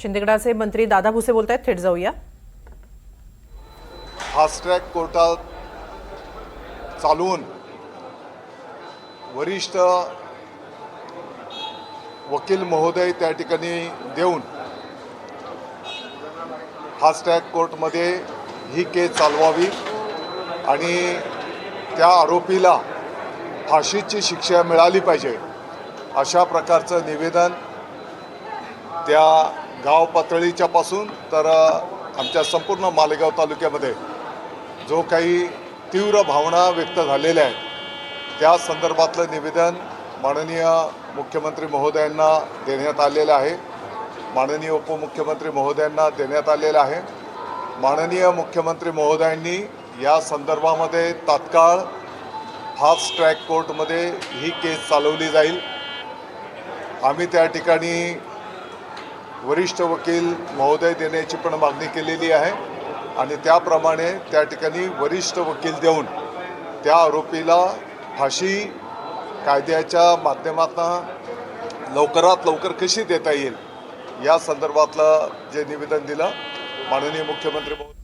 शिंदेगडाचे मंत्री दादा भुसे बोलत आहेत थेट जाऊया. फास्ट्रॅक कोर्टात चालवून वरिष्ठ वकील महोदय त्या ठिकाणी देऊन फास्ट्रॅक कोर्टमध्ये ही केस चालवावी आणि त्या आरोपीला फाशीची शिक्षा मिळाली पाहिजे अशा प्रकारचं निवेदन त्या गाव पातळीच्या पासून तर आमच्या संपूर्ण मालेगाव तालुक्यामध्ये जो काही तीव्र भावना व्यक्त झालेल्या आहेत त्या संदर्भातलं निवेदन माननीय मुख्यमंत्री महोदयांना देण्यात आलेलं आहे. माननीय उपमुख्यमंत्री महोदयांना देण्यात आलेलं आहे. माननीय मुख्यमंत्री महोदयांनी या संदर्भामध्ये तात्काळ फास्ट ट्रॅक कोर्टमध्ये ही केस चालवली जाईल. आम्ही त्या ठिकाणी वरिष्ठ वकील महोदय देण्याची पण मागणी केलेली आहे. आणि त्याप्रमाणे त्या ठिकाणी वरिष्ठ वकील देऊन त्या आरोपीला फाशी कायद्याच्या माध्यमातून लवकरात लवकर कशी देता येईल? या संदर्भातलं जे निवेदन दिलं माननीय मुख्यमंत्री महोदय